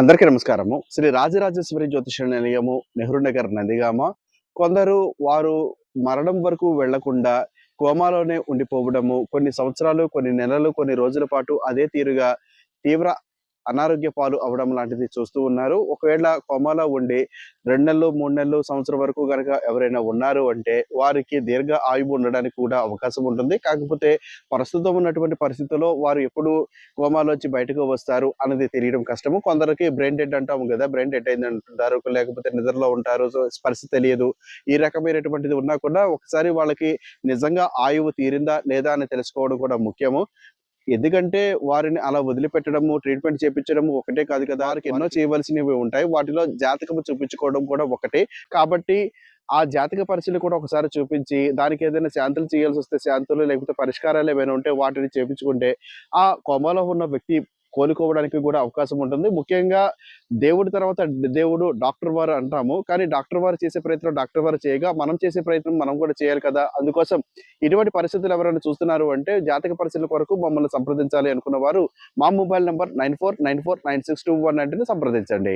అందరికీ నమస్కారము. శ్రీ రాజరాజేశ్వరి జ్యోతిష నిలయము నెహ్రూ నగర్ నందిగామ. కొందరు వారు మరణం వరకు వెళ్ళకుండా కోమాలోనే ఉండిపోవడము కొన్ని సంవత్సరాలు కొన్ని నెలలు కొన్ని రోజుల పాటు అదే తీరుగా తీవ్ర అనారోగ్య పాలు అవడం లాంటిది చూస్తూ ఉన్నారు. ఒకవేళ కోమాలో ఉండి రెండు నెలలు మూడు నెలలు సంవత్సరం వరకు కనుక ఎవరైనా ఉన్నారు అంటే వారికి దీర్ఘ ఆయువు ఉండడానికి కూడా అవకాశం ఉంటుంది. కాకపోతే ప్రస్తుతం ఉన్నటువంటి పరిస్థితుల్లో వారు ఎప్పుడు కోమాలోంచి బయటకు వస్తారు అనేది తెలియడం కష్టము. కొందరికి బ్రెయిన్ డెడ్ అంటాము కదా బ్రెయిన్ డెడ్ అయింది అంటుంటారు లేకపోతే నిద్రలో ఉంటారు సో స్పర్శ తెలియదు. ఈ రకమైనటువంటిది ఉన్నా కూడా ఒకసారి వాళ్ళకి నిజంగా ఆయువు తీరిందా లేదా అని తెలుసుకోవడం కూడా ముఖ్యము. ఎందుకంటే వారిని అలా వదిలిపెట్టడము ట్రీట్మెంట్ చేపించడము ఒకటే కాదు కదా. వారికి ఎన్నో చేయవలసినవి ఉంటాయి. వాటిలో జాతకము చూపించుకోవడం కూడా ఒకటే. కాబట్టి ఆ జాతక పరిశీలన కూడా ఒకసారి చూపించి దానికి ఏదైనా శాంతులు చేయాల్సి వస్తే శాంతులు లేకపోతే పరిష్కారాలు ఏమైనా ఉంటే వాటిని చేపించుకుంటే ఆ కోమలో ఉన్న వ్యక్తి కోలుకోవడానికి కూడా అవకాశం ఉంటుంది. ముఖ్యంగా దేవుడి తర్వాత దేవుడు డాక్టర్ వారు అంటాము. కానీ డాక్టర్ వారు చేసే ప్రయత్నం డాక్టర్ వారు చేయగా మనం చేసే ప్రయత్నం మనం కూడా చేయాలి కదా. అందుకోసం ఇటువంటి పరిస్థితులు ఎవరైనా చూస్తున్నారు అంటే జాతక పరిస్థితుల కొరకు మమ్మల్ని సంప్రదించాలి అనుకున్న వారు మా mobile number nine four nine four nine six two one సంప్రదించండి.